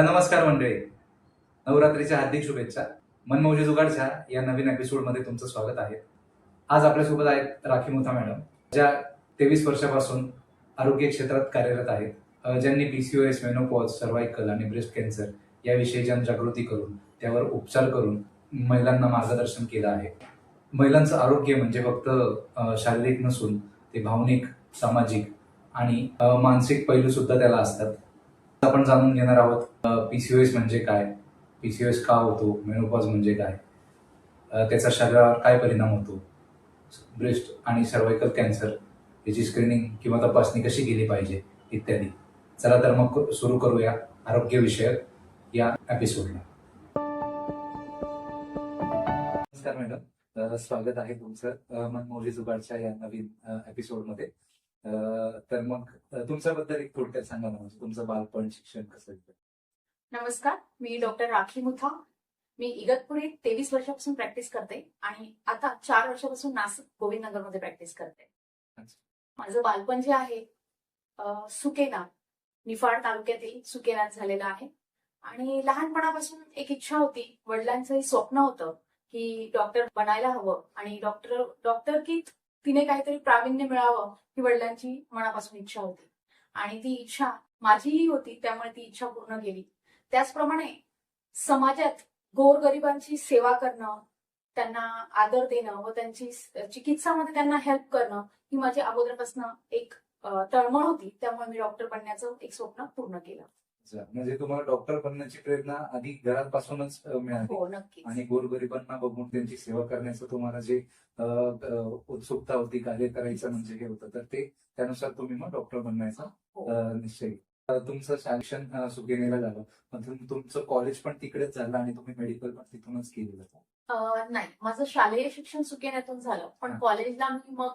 नमस्कार मंडळी. नवरात्रीच्या हार्दिक शुभेच्छा. मनमौजी जुगाडच्या या नवीन एपिसोडमध्ये तुमचं स्वागत आहे. आज आपल्यासोबत आहेत राखी मुथा मॅडम ज्या तेवीस वर्षापासून आरोग्य क्षेत्रात कार्यरत आहेत. ज्यांनी पीसीओएस मेनोपॉज सर्वायकल आणि ब्रेस्ट कॅन्सर याविषयी जनजागृती करून त्यावर उपचार करून महिलांना मार्गदर्शन केलं आहे. महिलांचं आरोग्य म्हणजे फक्त शारीरिक नसून ते भावनिक सामाजिक आणि मानसिक पैलू सुद्धा त्याला असतात. आपण जाणून घेणार आहोत पीसीओएस म्हणजे काय? पीसीओएस का होतो? मेनोपॉज म्हणजे काय? त्याचा शरीरावर काय परिणाम होतो? ब्रेस्ट आणि सर्वायकल कॅन्सर याची स्क्रीनिंग किंवा तपासणी कशी केली पाहिजे? इत्यादी. चला तर मग सुरू करूया आरोग्य विषयक या एपिसोडला नमस्कार मॅडम स्वागत आहे तुमचं अ, जुगाडच्या या नवीन एपिसोडमध्ये तर मग तुमच्याबद्दल एक थोडक्यात सांगा ना म्हणजे तुमचं बालपण शिक्षण कसं नमस्कार मी डॉक्टर राखी मुथा. मी इगतपुरी तेवीस वर्षापासून प्रॅक्टिस करते आणि आता चार वर्षापासून नाशिक गोविंदनगरमध्ये प्रॅक्टिस करते. माझं बालपण जे आहे सुकेना निफाड तालुक्यातील सुकेनात झालेलं आहे. आणि लहानपणापासून एक इच्छा होती वडिलांचंही स्वप्न होतं की डॉक्टर बनायला हवं आणि डॉक्टर डॉक्टर की तिने काहीतरी प्रावीण्य मिळावं ही वडिलांची मनापासून इच्छा होती. आणि ती इच्छा माझीही होती त्यामुळे ती इच्छा पूर्ण केली. त्याचप्रमाणे समाजात गोरगरिबांची सेवा करणं त्यांना आदर देणं व त्यांची चिकित्सामध्ये त्यांना हेल्प करणं ही माझी अगोदरपासून एक तळमळ होती. त्यामुळे मी डॉक्टर बनण्याचं एक स्वप्न पूर्ण केलं. म्हणजे तुम्हाला डॉक्टर बनण्याची प्रेरणा आधी घरापासूनच मिळाली. हो आणि गोरगरिबांना बघून त्यांची सेवा करण्याचं तुम्हाला जे उत्सुकता होती कार्य करायचं म्हणजे हे होतं तर ते त्यानुसार तुम्ही मग डॉक्टर बनण्याचा हो. निश्चय तुमचं शिक्षण अ, सुकेनेला झालं. पण तुम- तुमचं कॉलेज पण तिकडेच झालं आणि तुम्ही मेडिकल पण तिथूनच केलेलं. नाही. माझं शालेय शिक्षण सुकेण्यातून झालं. पण. कॉलेजला मी मग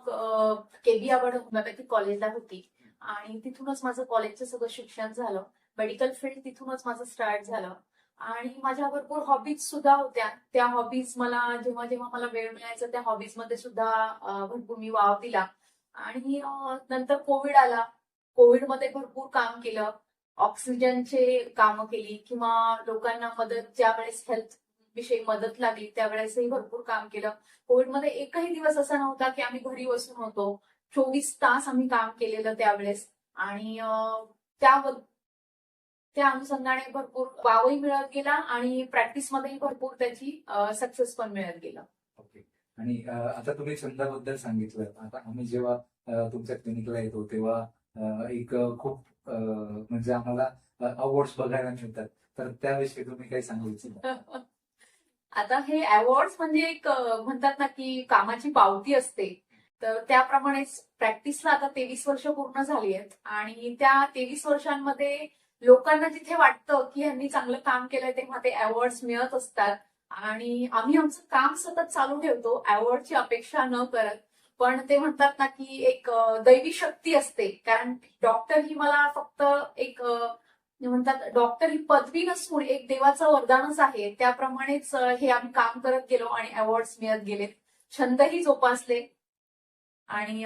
केबी आवड होमिओपॅथिक कॉलेजला होती. आणि तिथूनच माझं कॉलेजचं सगळं शिक्षण झालं. मेडिकल फील्ड तिथूनच माझं स्टार्ट झालं. आणि माझ्या भरपूर हॉबीज सुद्धा होत्या. त्या हॉबीज मला जेव्हा जेव्हा मला वेळ मिळायचा त्या हॉबीजमध्ये सुद्धा भरपूर मी वाव दिला. आणि नंतर कोविड आला. कोविडमध्ये भरपूर काम केलं. ऑक्सिजनचे कामं केली किंवा लोकांना मदत ज्या वेळेस हेल्थ विषयी मदत लागली त्यावेळेसही भरपूर काम केलं. कोविडमध्ये एकही दिवस असा नव्हता की आम्ही घरी बसून होतो. चोवीस तास आम्ही काम केलेलं त्यावेळेस. आणि त्या त्या अनुषंगाने भरपूर वावही मिळत गेला आणि प्रॅक्टिसमध्येही भरपूर त्याची सक्सेस पण मिळत गेलं. ओके. आणि आता तुम्ही छंदाबद्दल सांगितलं. आता आम्ही जेव्हा तुमच्या क्लिनिकला येतो तेव्हा एक खूप म्हणजे आम्हाला अवॉर्ड्स बघायला मिळतात. तर त्याविषयी तुम्ही काही सांगू इच्छिता? आता हे अवॉर्ड म्हणजे एक म्हणतात ना की कामाची पावती असते. तर त्याप्रमाणेच प्रॅक्टिसला आता तेवीस वर्ष पूर्ण झाली आहेत. आणि त्या तेवीस वर्षांमध्ये लोकांना जिथे वाटतं की यांनी चांगलं काम केलंय तेव्हा ते अवॉर्ड मिळत असतात. आणि आम्ही आमचं काम सतत चालू ठेवतो अवॉर्डची अपेक्षा न करत. पण ते म्हणतात ना की एक दैवी शक्ती असते. कारण डॉक्टर ही मला फक्त एक म्हणतात डॉक्टर ही पदवी नसून एक देवाचं वरदानच आहे. त्याप्रमाणेच हे आम्ही काम करत गेलो आणि अवॉर्ड मिळत गेले छंदही जोपासले आणि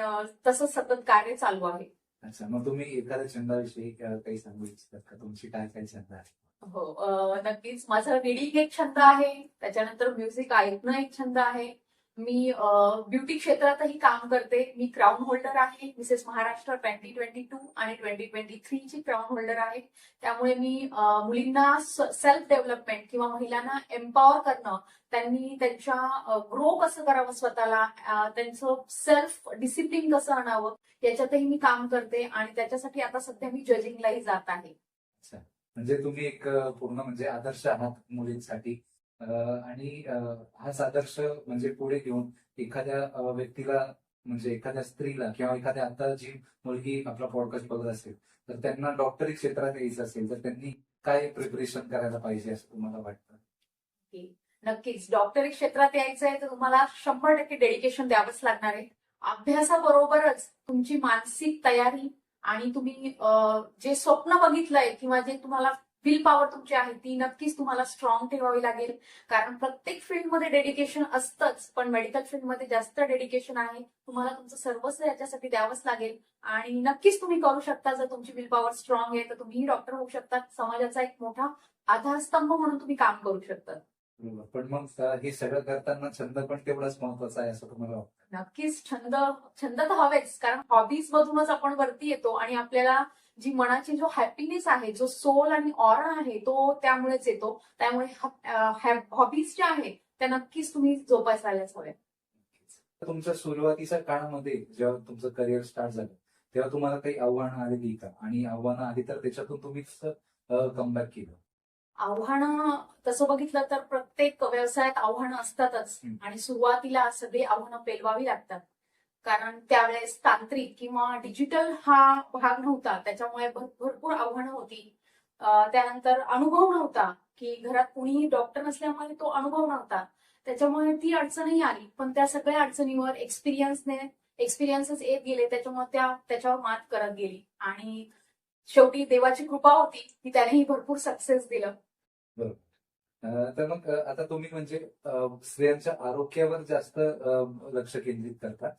तसंच सतत कार्य चालू आहे. अच्छा मग तुम्ही एखाद्या छंदाविषयी काही सांगू इच्छितात का? तुमची काय काय छंद आहे हो नक्कीच. माझं रीडिंग एक छंद आहे. त्याच्यानंतर म्युझिक ऐकणं एक छंद आहे. मी ब्युटी क्षेत्रातही काम करते. मी क्राऊन होल्डर आहे. Mrs Maharashtra twenty twenty two आणि ट्वेंटी ट्वेंटी थ्री ची क्राऊन होल्डर आहे. त्यामुळे मी मुलींना सेल्फ डेव्हलपमेंट किंवा महिलांना एम्पॉवर करणं त्यांनी त्यांच्या ग्रो कसं करावं स्वतःला त्यांचं सेल्फ डिसिप्लिन कसं आणावं याच्यातही मी काम करते आणि त्याच्यासाठी आता सध्या मी जजिंगलाही जात आहे. म्हणजे तुम्ही एक पूर्ण म्हणजे आदर्श आहात मुलींसाठी. आणि हा आदर्श म्हणजे पुढे घेऊन एखाद्या व्यक्तीला म्हणजे एखाद्या स्त्रीला किंवा एखाद्या आता जी मुलगी आपला पॉडकास्ट बघत असेल तर त्यांना डॉक्टरी क्षेत्रात यायचं असेल तर त्यांनी काय प्रिपरेशन करायला पाहिजे असं तुम्हाला वाटतं? नक्कीच. डॉक्टरी क्षेत्रात यायचं आहे तर तुम्हाला शंभर टक्के डेडिकेशन द्यावंच लागणार आहे. अभ्यासाबरोबरच तुमची मानसिक तयारी आणि तुम्ही जे स्वप्न बघितलंय किंवा जे तुम्हाला विल पॉवर तुमची आहे ती नक्कीच तुम्हाला स्ट्रॉंग ठेवावी लागेल. कारण प्रत्येक फील्डमध्ये डेडिकेशन असतंच पण मेडिकल फील्डमध्ये जास्त डेडिकेशन आहे तुम्हाला तुमचं सर्वस्व याच्यासाठी द्यावंच लागेल. आणि नक्कीच तुम्ही करू शकता जर तुमची विल पॉवर स्ट्रॉंग आहे तर तुम्हीही डॉक्टर होऊ शकता. समाजाचा एक मोठा आधारस्तंभ म्हणून तुम्ही काम करू शकता. पण मग हे सगळं करताना छंद पण तेवढाच महत्त्वाचा आहे असं तुम्हाला नक्कीच छंद छंद तर हवेच. कारण हॉबीज मधूनच आपण वरती येतो आणि आपल्याला जी मनाची जो हॅपीनेस आहे जो सोल आणि ऑरा आहे तो त्यामुळेच येतो. त्यामुळे हॉबीज ज्या आहेत त्या नक्कीच तुम्ही जोपासायलाच हव्या तुमच्या सुरुवातीच्या काळामध्ये जेव्हा तुमचं करिअर स्टार्ट झालं तेव्हा तुम्हाला काही आव्हानं आलेली का आणि आव्हानं आली तर त्याच्यातून तुम्ही कमबॅक केलं. आव्हानं तसं बघितलं तर प्रत्येक व्यवसायात आव्हानं असतातच. आणि सुरुवातीला सगळी आव्हानं पेलवावी लागतात. कारण त्यावेळेस तांत्रिक किंवा डिजिटल हा भाग नव्हता. त्याच्यामुळे भरपूर आव्हानं होती. त्यानंतर अनुभव नव्हता की घरात कुणीही डॉक्टर नसल्यामुळे तो अनुभव नव्हता. त्याच्यामुळे ती अडचणही आली. पण त्या सगळ्या अडचणीवर एक्सपिरियन्सने एक्सपिरियन्सेस येत गेले. त्याच्यामुळे त्या त्याच्यावर मात करत गेली. आणि शेवटी देवाची कृपा होती की त्यानेही भरपूर सक्सेस दिलं. तर मग आता तुम्ही म्हणजे स्त्रियांच्या आरोग्यावर जास्त लक्ष केंद्रित करता.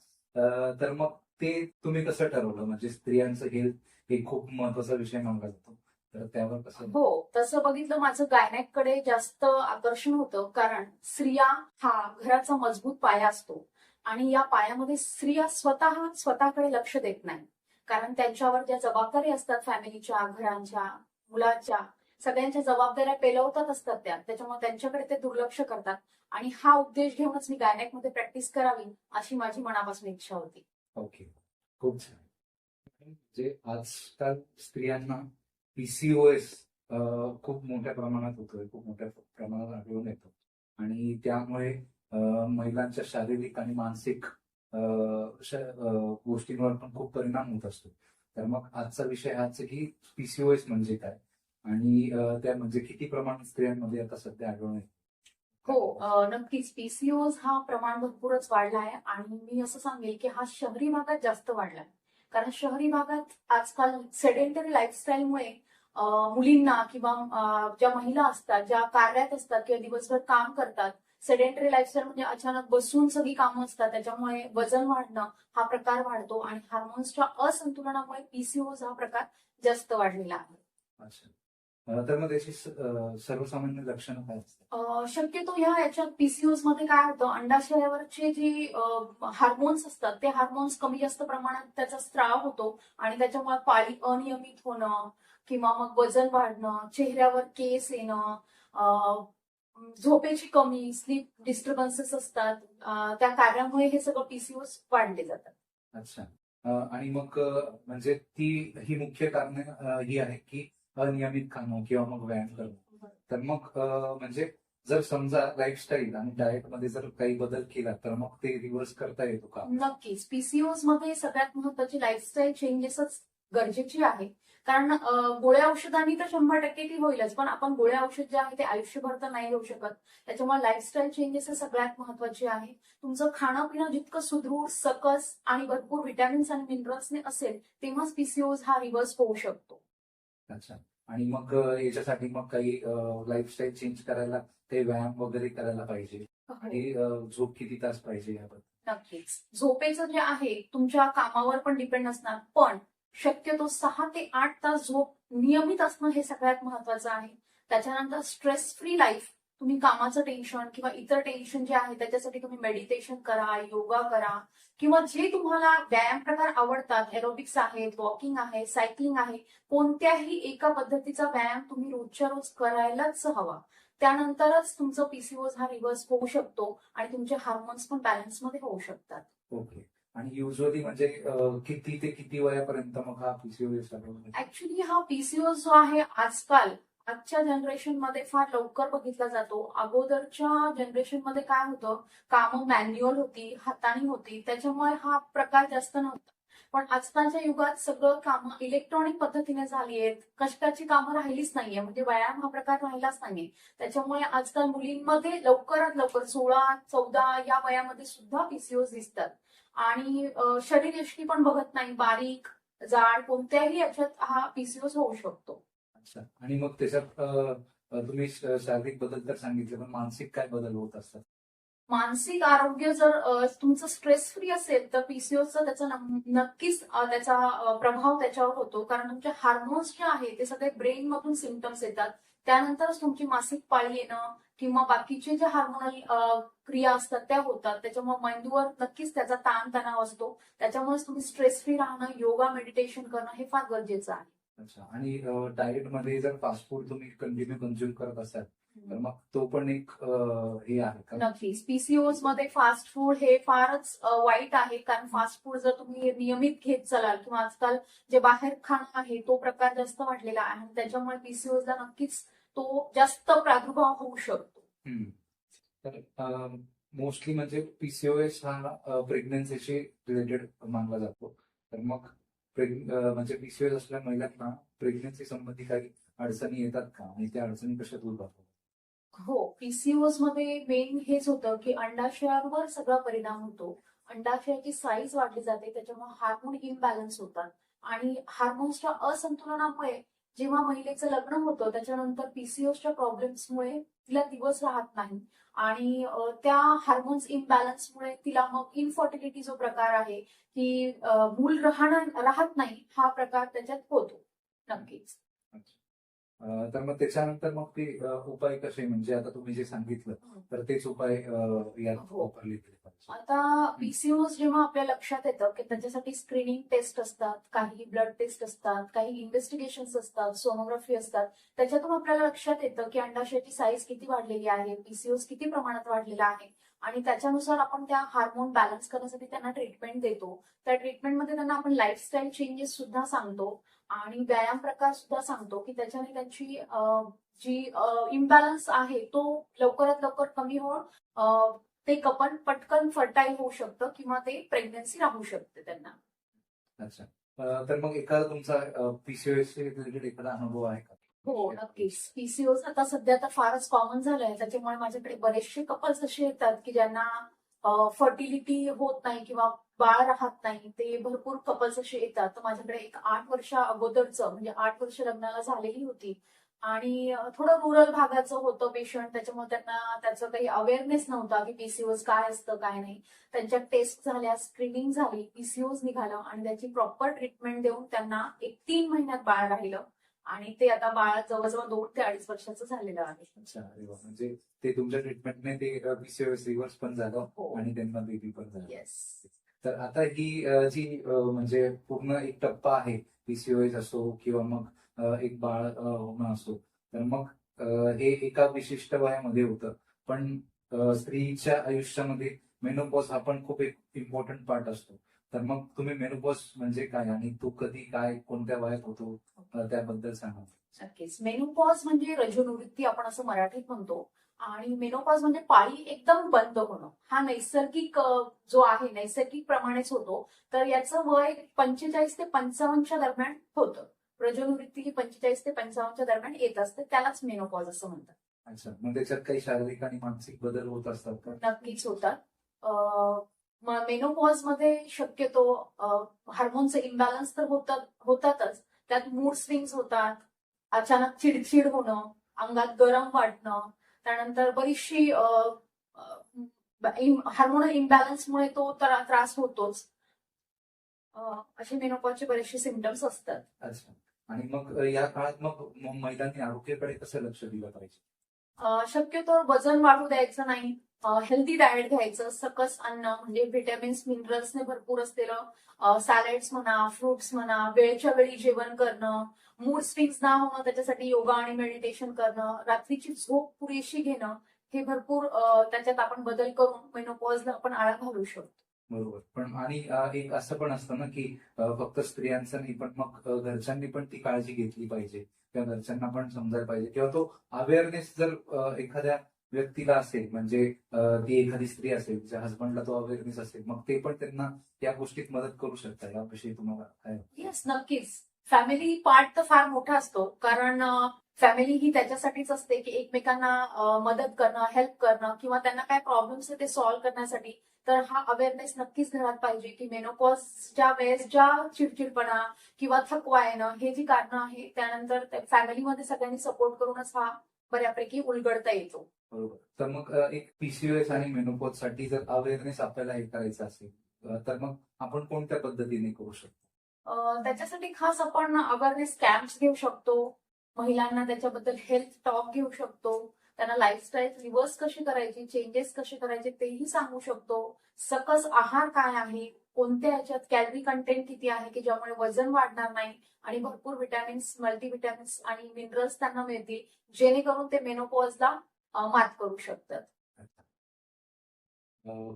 तर मग ते तुम्ही कसं ठरवलं? म्हणजे स्त्रियांचं हेल्थ हे खूप महत्त्वाचा विषय मानला जातो. तर त्यावर कसं हो तसं बघितलं माझं गायनाकडे जास्त आकर्षण होतं कारण स्त्रिया हा घराचा मजबूत पाया असतो. आणि या पायामध्ये स्त्रिया स्वतः स्वतःकडे लक्ष देत नाही. कारण त्यांच्यावर ज्या जबाबदारी असतात फॅमिलीच्या घरांच्या मुलाच्या सगळ्यांच्या जबाबदाऱ्या पेलवतात असतात त्या. त्याच्यामुळे त्यांच्याकडे ते दुर्लक्ष करतात. आणि हा उद्देश घेऊनच मी गायनॅकमध्ये प्रॅक्टिस करावी अशी माझी मनापासून इच्छा होती. ओके खूप छान. जे आजकाल स्त्रियांना पीसीओएस खूप मोठ्या प्रमाणात होतोय खूप मोठ्या प्रमाणात आढळून येतो. आणि त्यामुळे महिलांच्या शारीरिक आणि मानसिक गोष्टींवर पण खूप परिणाम होत असतो. तर मग आजचा विषय हाच की पीसीओएस म्हणजे काय? आणि त्या म्हणजे किती प्रमाणात स्त्रियांमध्ये आता सध्या आढळून येतो हो नक्कीच. पीसीओज हा प्रमाण भरपूरच वाढला आहे आणि मी असं सांगेल की हा शहरी भागात जास्त वाढला आहे. कारण शहरी भागात आजकाल सेडेंटरी लाईफस्टाईलमुळे मुलींना किंवा ज्या महिला असतात ज्या कार्यात असतात किंवा दिवसभर काम करतात सेडेंटरी लाईफस्टाईल म्हणजे अचानक बसून सगळी कामं असतात त्याच्यामुळे वजन वाढणं हा प्रकार वाढतो आणि हार्मोन्सच्या असंतुलनामुळे पीसीओज हा प्रकार जास्त वाढलेला आहे. तर मग त्याची सर्वसामान्य लक्षणं काय असतात? शक्यतो ह्या याच्यात पीसीओसमध्ये काय होतं अंडाशयावरचे जे हार्मोन्स असतात ते हार्मोन्स कमी जास्त प्रमाणात त्याचा स्त्राव होतो आणि त्याच्यामुळे पाळी अनियमित होणं किंवा मग वजन वाढणं चेहऱ्यावर केस येणं झोपेची कमी स्लीप डिस्टर्बन्सेस असतात त्या कार्यामुळे हे सगळं पीसीओस वाढले जातात. अच्छा. आणि मग म्हणजे ती ही मुख्य कारणे ही आहेत की अनियमित खाणं किंवा मग व्यायाम करणं. तर मग म्हणजे जर समजा लाईफस्टाईल आणि डाएटमध्ये जर काही बदल केला तर मग ते रिव्हर्स करता येतो का? नक्कीच. पीसीओजमध्ये सगळ्यात महत्वाची लाईफस्टाईल चेंजेसच गरजेची आहे. कारण गोळ्या औषधांनी तर शंभर टक्के ती होईलच पण आपण गोळ्या औषध जे आहे ते आयुष्यभर तर नाही घेऊ शकत. त्याच्यामुळे लाईफस्टाईल चेंजेस हे सगळ्यात महत्त्वाचे आहे. तुमचं खाणं पिणं जितकं सुदृढ सकस आणि भरपूर व्हिटॅमिन्स आणि मिनरल्सने असेल तेव्हाच पीसीओज हा रिव्हर्स होऊ शकतो. अच्छा. आणि मग याच्यासाठी मग काही लाईफस्टाईल चेंज करायला ते व्यायाम वगैरे करायला पाहिजे. आणि झोप किती तास पाहिजे याबद्दल? नक्कीच. झोपेचं जे आहे तुमच्या कामावर पण डिपेंड असणार. पण शक्यतो सहा ते आठ तास झोप नियमित असणं हे सगळ्यात महत्वाचं आहे. त्याच्यानंतर स्ट्रेस फ्री लाईफ तुम्ही कामाचं टेन्शन किंवा इतर टेन्शन जे आहे त्याच्यासाठी तुम्ही मेडिटेशन करा योगा करा किंवा जे तुम्हाला व्यायाम प्रकार आवडतात एरोबिक्स आहेत वॉकिंग आहे सायकलिंग आहे कोणत्याही एका पद्धतीचा व्यायाम तुम्ही रोजच्या रोज करायलाच हवा. त्यानंतरच तुमचं पीसीओज हा रिव्हर्स होऊ शकतो आणि तुमचे हार्मोन्स पण बॅलन्समध्ये होऊ शकतात. ओके. आणि युजली म्हणजे किती ते किती वयापर्यंत मग हा पीसीओएस ऍक्च्युली हा पीसीओ जो आहे आजकाल आजच्या जनरेशनमध्ये फार लवकर बघितला जातो. अगोदरच्या जनरेशनमध्ये काय होतं? कामं मॅन्युअल होती हाताने होती. त्याच्यामुळे हा प्रकार जास्त नव्हता. पण आजकालच्या युगात सगळं कामं इलेक्ट्रॉनिक पद्धतीने झाली आहेत. कष्टाची कामं राहिलीच नाहीये. म्हणजे व्यायाम हा प्रकार राहिलाच नाहीये. त्याच्यामुळे आजकाल मुलींमध्ये लवकरात लवकर सोळा चौदा या वयामध्ये सुद्धा पीसीओस दिसतात. आणि शरीर यष्टी पण बघत नाही. बारीक जाड कोणत्याही याच्यात हा पीसीओस होऊ शकतो. अच्छा. आणि मग त्याच्यात तुम्ही शारीरिक बदल तर सांगितले पण मानसिक काय बदल होत असतात? मानसिक आरोग्य जर तुमचं स्ट्रेस फ्री असेल तर पीसीओचा त्याचा नक्कीच त्याचा प्रभाव त्याच्यावर होतो. कारण तुमचे हार्मोन्स जे आहे ते सगळे ब्रेन मधून सिमटम्स येतात. त्यानंतरच तुमची मासिक पाळी येणं किंवा बाकीचे जे हार्मोनल क्रिया असतात त्या होतात. त्याच्यामुळे मेंदूवर नक्कीच त्याचा ताण तणाव असतो. त्याच्यामुळेच तुम्ही स्ट्रेस फ्री राहणं योगा मेडिटेशन करणं हे फार गरजेचं आहे. अच्छा. आणि डाएटमध्ये जर फास्ट फूड तुम्ही कंटिन्यू कन्झ्युम करत असाल तर मग तो पण एक हे आहे नक्कीच. पीसीओजमध्ये फास्ट फूड हे फारच वाईट आहे. कारण फास्ट फूड जर तुम्ही नियमित घेत चलाल किंवा आजकाल जे बाहेर खाणं आहे तो प्रकार जास्त वाढलेला आहे. आणि त्याच्यामुळे पीसीओजला नक्कीच तो जास्त प्रादुर्भाव होऊ शकतो. तर मोस्टली म्हणजे पीसीओएस हा प्रेग्नन्सीशी रिलेटेड मानला जातो. तर मग म्हणजे पीसीओएस असलेल्या महिलांना प्रेग्नन्सी संबंधी काही अडचणी येतात का? आणि त्या अडचणी कशा दूर करतात? हो पीसीओजमध्ये मेन हेच होतं की अंडाशयावर सगळा परिणाम होतो. अंडाशयाची साईज वाढली जाते त्याच्यामुळे हार्मोन इम्बॅलन्स होतात. आणि हार्मोन्सच्या असंतुलनामुळे जेव्हा महिलेचं लग्न होतं त्याच्यानंतर पीसीओच्या प्रॉब्लेम्समुळे तिला दिवस राहत नाही. आणि त्या हार्मोन्स इम्बॅलन्समुळे तिला मग इनफर्टिलिटी जो प्रकार आहे की मूल राहणार राहत नाही हा प्रकार त्याच्यात होतो नक्कीच. तर मग त्याच्यानंतर मग ते उपाय कसे? म्हणजे आता तुम्ही जे सांगितलं तर तेच उपाय यात हो. वापरले गेले पाहिजे. आता पीसीओज जेव्हा आपल्या लक्षात येतं की त्याच्यासाठी स्क्रीनिंग टेस्ट असतात काही ब्लड टेस्ट असतात काही इन्व्हेस्टिगेशन असतात सोनोग्राफी असतात त्याच्यातून आपल्याला लक्षात येतं की अंडाशयाची साईज किती वाढलेली आहे पीसीओज किती प्रमाणात वाढलेला आहे आणि त्याच्यानुसार आपण त्या हार्मोन बॅलन्स करण्यासाठी त्यांना ट्रीटमेंट देतो. त्या ट्रीटमेंटमध्ये त्यांना आपण लाईफस्टाईल चेंजेस सुद्धा सांगतो. आणि व्यायाम प्रकार सुद्धा सांगतो की त्याच्याने त्यांची जी इम्बॅलन्स आहे तो लवकरात लवकर कमी होऊन ते कपन पटकन फर्टाईल होऊ शकतं किंवा ते प्रेग्नन्सी राहू शकते त्यांना. अच्छा. तर मग एखादा तुमचा पीसीओएस रिलेटेड एखादा अनुभव आहे का? हो नक्कीच. पीसीओज आता सध्या तर फारच कॉमन झालंय त्याच्यामुळे माझ्याकडे बरेचसे कपल्स असे येतात की ज्यांना फर्टिलिटी होत नाही किंवा बाळ राहत नाही ते भरपूर कपल्स असे येतात. तर माझ्याकडे एक आठ वर्षा अगोदरचं म्हणजे आठ वर्ष लग्नाला झालेली होती. आणि थोडं रुरल भागाचं होतं पेशंट त्याच्यामुळे त्यांना त्याचं काही अवेअरनेस नव्हता की पीसीओज काय असतं काय नाही. त्यांच्या टेस्ट झाल्या स्क्रीनिंग झाली पीसीओज निघालं आणि त्याची प्रॉपर ट्रीटमेंट देऊन त्यांना एक तीन महिन्यात बाळ राहिलं. आणि ते आता बाळ जवळजवळ दोन ते अडीच वर्षाचं झालेलं आहे. म्हणजे ते तुमच्या ट्रीटमेंटने ते रिव्हर्स पण झालं हो. आणि त्यांना बेबी पण झालं. येस तर आता ही जी म्हणजे पूर्ण एक टप्पा आहे पीसीओएस असो किंवा मग एक बाळ होणं असो तर मग हे एका विशिष्ट वयामध्ये होतं. पण स्त्रीच्या आयुष्यामध्ये मेनोपॉज हा पण खूप एक इम्पॉर्टंट पार्ट असतो. तर मग तुम्ही मेनोपॉज म्हणजे काय आणि तो कधी काय कोणत्या वयात होतो त्याबद्दल सांगा. नक्कीच. मेनोपॉज म्हणजे रजोनिवृत्ती आपण असं मराठीत म्हणतो. आणि मेनोपॉज म्हणजे पाळी एकदम बंद होणं. हा नैसर्गिक जो आहे नैसर्गिक प्रमाणेच होतो. तर याचं वय पंचेचाळीस ते पंचावन्नच्या दरम्यान होतं. रजोनिवृत्ती ही पंचेचाळीस ते पंचावन्नच्या दरम्यान येत असते. त्यालाच मेनोपॉज असं म्हणतात. अच्छा. मग त्याच्यात काही शारीरिक आणि मानसिक बदल होत असतात का? नक्कीच होतात. मेनोपॉजमध्ये शक्यतो हार्मोनचे इम्बॅलन्स तर होतात होतातच. त्यात मूड स्विंग्स होतात. अचानक चिडचिड होणं अंगात गरम वाटणं त्यानंतर बरीचशी हार्मोनल इम्बॅलन्समुळे तो त्रास होतोच. असे मेनोपॉजचे बरेचसे सिमटम्स असतात. आणि मग या काळात मग महिलांनी आरोग्याकडे कसं लक्ष दिलं पाहिजे? शक्यतो वजन वाढू द्यायचं नाही. हेल्दी डाएट घ्यायचं सकस अन्न म्हणजे व्हिटॅमिन्स मिनरल्सने भरपूर असलेलं सॅलड्स म्हणा फ्रुट्स म्हणा वेळच्या वेळी जेवण करणं मूड स्विंग्स ना होणं त्याच्यासाठी योगा आणि मेडिटेशन करणं रात्रीची झोप पुरेशी घेणं हे भरपूर त्याच्यात आपण बदल करून मेनोपॉजला आपण आळा घालू शकतो. बरोबर. पण आणि एक असं पण असतं ना की फक्त स्त्रियांचं नाही पण मग घरच्यांनी पण ती काळजी घेतली पाहिजे. किंवा घरच्यांना पण समजायला पाहिजे. किंवा तो अवेअरनेस जर एखाद्या व्यक्तीला असेल म्हणजे ती एखादी स्त्री असेल तिच्या हसबंडला तो अवेअरनेस असेल मग ते पण त्यांना या गोष्टीत मदत करू शकतात. याविषयी तुम्हाला काय येस नक्कीच. फॅमिली पार्ट तर फार मोठा असतो. कारण फॅमिली ही त्याच्यासाठीच असते की एकमेकांना मदत करणं हेल्प करणं किंवा त्यांना काय प्रॉब्लेम्स आहे ते सॉल्व्ह करण्यासाठी तर हा अवेअरनेस नक्कीच घरात पाहिजे की मेनोपॉजच्या वेळेस ज्या चिडचिडपणा किंवा थकवा येणं हे जी कारणं आहे त्यानंतर फॅमिलीमध्ये सगळ्यांनी सपोर्ट करूनच हा बऱ्यापैकी उलगडता येतो. बरोबर. तर मग एक पीसीओएस आणि मेनोपॉजसाठी जर अवेअरनेस आपल्याला हे करायचं असेल तर मग आपण कोणत्या पद्धतीने करू शकतो? त्याच्यासाठी खास आपण अवेअरनेस कॅम्प्स घेऊ शकतो. महिलांना त्याच्याबद्दल हेल्थ टॉक घेऊ शकतो. त्यांना लाईफस्टाईल रिव्हर्स कशी करायची चेंजेस कसे करायचे तेही सांगू शकतो. सकस आहार काय आहे कोणत्या याच्यात कॅलरी कंटेंट किती आहे की ज्यामुळे वजन वाढणार नाही आणि भरपूर विटॅमिन्स मल्टीविटॅमिन्स आणि मिनरल्स त्यांना मिळतील जेणेकरून ते मेनोपॉजला मात करू शकतात.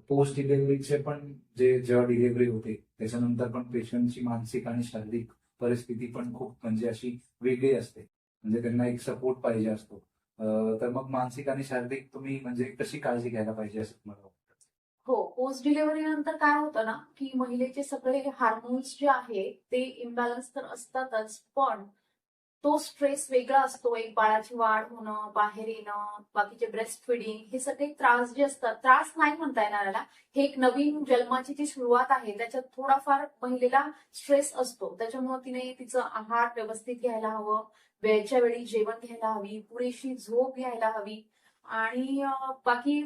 पोस्ट डिलिव्हरीचे पण जे जेव्हा डिलिव्हरी होते त्याच्यानंतर पण पेशंटची मानसिक आणि शारीरिक परिस्थिती पण खूप म्हणजे अशी वेगळी असते. म्हणजे त्यांना एक सपोर्ट पाहिजे असतो. तर मग मानसिक आणि शारीरिक तुम्ही म्हणजे कशी काळजी घ्यायला पाहिजे असं तुम्हाला हो पोस्ट डिलिव्हरी नंतर काय होतं ना की महिलेचे सगळे हार्मोन्स जे आहे ते इम्बॅलन्स तर असतातच पण तो स्ट्रेस वेगळा असतो. एक बाळाची वाढ होणं बाहेर येणं बाकीचे ब्रेस्ट फिडिंग हे सगळे त्रास जे असतात त्रास नाही म्हणता येणार हे एक नवीन जन्माची जी सुरुवात आहे त्याच्यात थोडाफार महिलेला स्ट्रेस असतो. त्याच्यामुळे तिने तिचं आहार व्यवस्थित घ्यायला हवं. वेळच्या वेळी जेवण घ्यायला हवी पुरेशी झोप घ्यायला हवी. आणि बाकी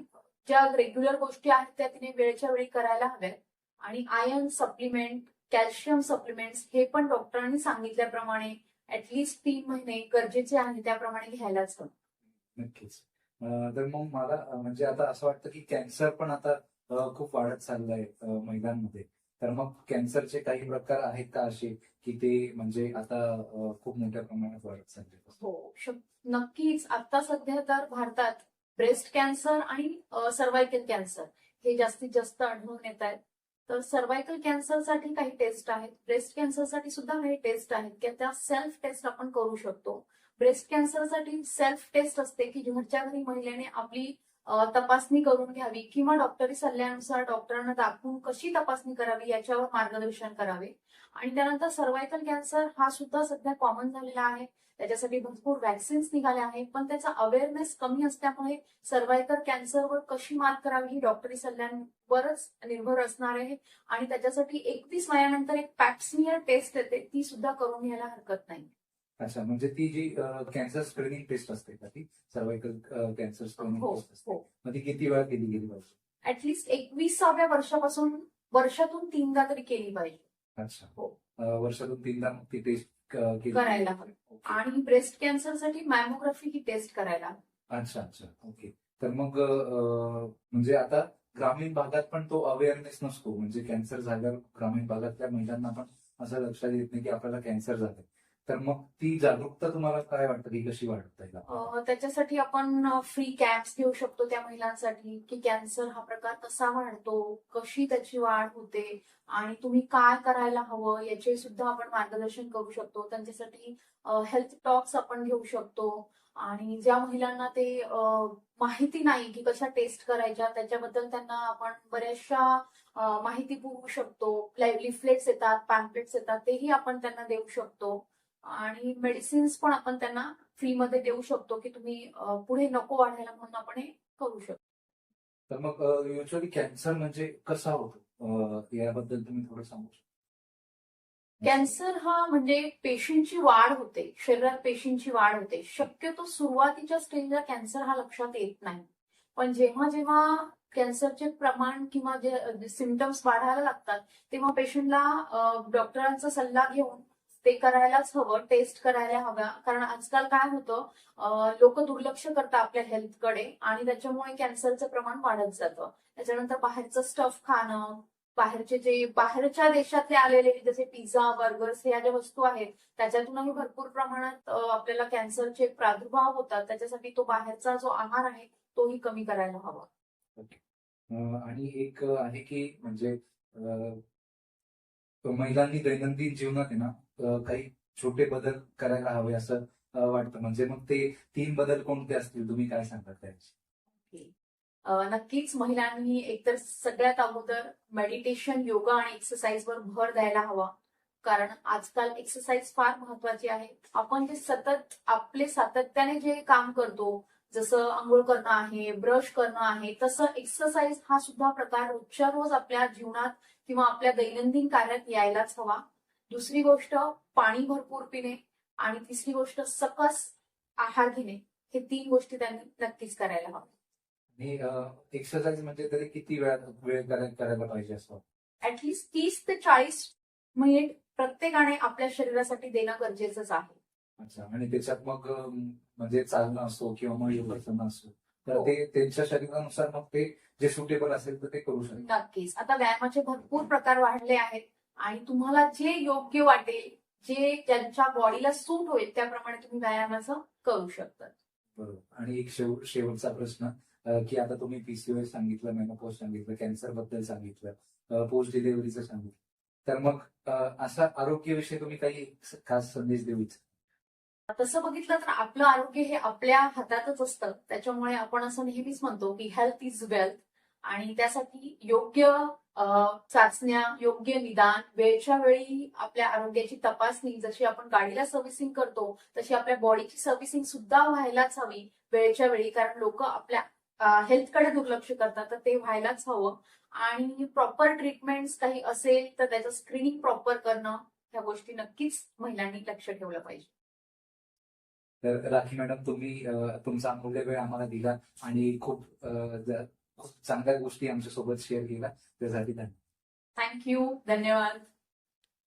ज्या रेग्युलर गोष्टी आहेत त्या तिने वेळच्या वेळी करायला हव्यात. आणि आयर्न सप्लिमेंट कॅल्शियम सप्लिमेंट्स हे पण डॉक्टरांनी सांगितल्याप्रमाणे ऍटलिस्ट तीन महिने गरजेचे आहे त्याप्रमाणे घ्यायलाच हवं. नक्कीच. अं, तर मग मला म्हणजे आता असं वाटतं की कॅन्सर पण आता खूप वाढत चाललंय महिलांमध्ये. तर मग कॅन्सरचे काही प्रकार आहेत का असे की ते म्हणजे आता खूप मोठ्या प्रमाणात वाढत चालले? हो नक्कीच. आता सध्या तर भारतात ब्रेस्ट कॅन्सर आणि सर्वायकल कॅन्सर हे जास्तीत जास्त आढळून येत आहेत. तर सर्वायकल कॅन्सरसाठी काही टेस्ट आहेत. ब्रेस्ट कॅन्सरसाठी सुद्धा काही टेस्ट आहेत. की त्या सेल्फ टेस्ट आपण करू शकतो. ब्रेस्ट कॅन्सरसाठी सेल्फ टेस्ट असते की घरच्या घरी महिलेने आपली तपासणी करून घ्यावी किंवा डॉक्टरी सल्ल्यानुसार डॉक्टरांना दाखवून कशी तपासणी करावी याच्यावर मार्गदर्शन करावे. आणि त्यानंतर सर्वायकल कॅन्सर हा सुद्धा सध्या कॉमन झालेला आहे. त्याच्यासाठी भरपूर वॅक्सिन्स निघाले आहेत. पण त्याचा अवेअरनेस कमी असल्यामुळे सर्वायकल कॅन्सरवर कशी मात करावी ही डॉक्टरी सल्ल्यांवरच निर्भर असणार आहे. आणि त्याच्यासाठी एकवीस वयानंतर एक पॅप्समियर टेस्ट येते. ती सुद्धा करून घ्यायला हरकत नाही. अच्छा म्हणजे ती जी कॅन्सर स्क्रीनिंग टेस्ट असते का ती? सर्वायकल कॅन्सर स्क्रीनिंग हो टेस्ट असते. हो. मग ती किती वेळा केली गेली पाहिजे? ऍटलिस्ट एकविसाव्या वर्षापासून वर्षातून तीनदा तरी केली पाहिजे. अच्छा. हो. वर्षातून तीनदा ती टेस्ट करायला हवी. आणि ब्रेस्ट कॅन्सरसाठी मॅमोग्राफी ही टेस्ट करायला. अच्छा अच्छा. ओके. तर मग म्हणजे आता ग्रामीण भागात पण तो अवेअरनेस नसतो. म्हणजे कॅन्सर झाल्यावर ग्रामीण भागातल्या महिलांना पण असं लक्षात येत नाही की आपल्याला कॅन्सर झालंय. तर मग ती जागरूकता तुम्हाला काय वाटतं? की कशी वाढवता येईल त्याच्यासाठी आपण फ्री कॅम्प्स घेऊ शकतो त्या महिलांसाठी की कॅन्सर हा प्रकार कसा वाढतो कशी त्याची वाढ होते आणि तुम्ही काय करायला हवं याचे सुद्धा आपण मार्गदर्शन करू शकतो. त्यांच्यासाठी हेल्थ टॉक्स आपण घेऊ शकतो. आणि ज्या महिलांना ते माहिती नाही की कशा टेस्ट करायच्या त्याच्याबद्दल त्यांना आपण बऱ्याचशा माहिती पुरवू शकतो. लिफलेट्स येतात पॅम्पलेट्स येतात तेही आपण त्यांना देऊ शकतो. आणि मेडिसिन्स पण आपण त्यांना फ्रीमध्ये देऊ शकतो की तुम्ही पुढे नको वाढायला म्हणून आपण हे करू शकतो. तर मग युजली कॅन्सर म्हणजे कसा होतो? याबद्दल तुम्ही थोडं सांगू शकता. कॅन्सर हा म्हणजे पेशींची वाढ होते शरीरात पेशींची वाढ होते. शक्यतो सुरुवातीच्या स्टेजला कॅन्सर हा लक्षात येत नाही. पण जेव्हा जेव्हा कॅन्सरचे प्रमाण किंवा जे सिमटम्स वाढायला लागतात तेव्हा पेशंटला डॉक्टरांचा सल्ला घेऊन ते करायलाच हवं टेस्ट करायला हव्या. कारण आजकाल काय होतं लोक दुर्लक्ष करतात आपल्या हेल्थकडे आणि त्याच्यामुळे कॅन्सरचं प्रमाण वाढत जातं. त्याच्यानंतर बाहेरचं स्टफ खाणं बाहेरचे जे बाहेरच्या देशातले आलेले जसे पिझ्झा बर्गर्स ह्या ज्या वस्तू आहेत त्याच्यातूनही भरपूर प्रमाणात आपल्याला कॅन्सरचे प्रादुर्भाव होतात. त्याच्यासाठी तो बाहेरचा जो आहार आहे तोही कमी करायला हवा. आणि एक आहे की म्हणजे महिलांनी दैनंदिन जीवनात आहे ना काही छोटे बदल करायला हवे असं वाटतं. म्हणजे मग ते तीन बदल कोणते असतील? तुम्ही काय सांगता त्याविषयी? नक्कीच महिलांनी एकतर सगळ्यात अगोदर मेडिटेशन योगा आणि एक्सरसाइजवर भर द्यायला हवा. कारण आजकाल एक्सरसाइज फार महत्वाची आहे. आपण जे सतत आपले सातत्याने जे काम करतो जसं आंघोळ करणं आहे ब्रश करणं आहे तसं एक्सरसाइज हा सुद्धा प्रकार रोजच्या रोज आपल्या जीवनात किंवा आपल्या दैनंदिन कार्यात यायलाच हवा. दुसरी गोष्ट पाणी भरपूर पिणे आणि तिसरी गोष्ट सकस आहार घेणे हे तीन गोष्टी त्यांनी नक्कीच करायला हव्या. आणि एक्सरसाइज म्हणजे तरी किती वेळा वेळ करायला पाहिजे असं? ऍटलिस्ट तीस ते चाळीस मिनिट प्रत्येकाने आपल्या शरीरासाठी देणं गरजेचंच आहे. अच्छा आणि त्याच्यात मग म्हणजे चालणं असो किंवा मग योगासनं असो तर हो. ते त्यांच्या शरीरानुसार मग ते जे सुटेबल असेल तर ते करू शकतात. नक्कीच. आता व्यायामाचे भरपूर प्रकार वाढले आहेत आणि तुम्हाला जे योग्य वाटेल जे ज्यांच्या बॉडीला सूट होईल त्याप्रमाणे तुम्ही व्यायामाचं करू शकता बरोबर. आणि एक शेव शेवटचा प्रश्न की आता तुम्ही पीसीओएस सांगितलं मेनोपोज सांगितलं कॅन्सरबद्दल सांगितलं पोस्ट डिलिव्हरीचं सांगितलं. तर मग असा आरोग्याविषयी तुम्ही काही खास संदेश देऊ इच्छिता? तसं बघितलं तर आपलं आरोग्य हे आपल्या हातातच असतं. त्याच्यामुळे आपण असं नेहमीच म्हणतो की हेल्थ इज वेल्थ आणि त्यासाठी योग्य चाचण्या योग्य निदान वेळच्या वेळी आपल्या आरोग्याची तपासणी जशी आपण गाडीला सर्व्हिसिंग करतो तशी आपल्या बॉडीची सर्व्हिसिंग सुद्धा व्हायलाच हवी वेळच्या वेळी. कारण लोक आपल्या हेल्थकडे दुर्लक्ष करतात तर ते व्हायलाच हवं. आणि प्रॉपर ट्रीटमेंट काही असेल तर त्याचं स्क्रीनिंग प्रॉपर करणं ह्या गोष्टी नक्कीच महिलांनी लक्ष ठेवलं पाहिजे. तर राखी मॅडम तुम्ही तुमचा अमूल्य वेळ आम्हाला दिला आणि खूप खूप चांगल्या गोष्टी आमच्यासोबत शेअर केल्या त्यासाठी धन्यवाद. थँक्यू. धन्यवाद.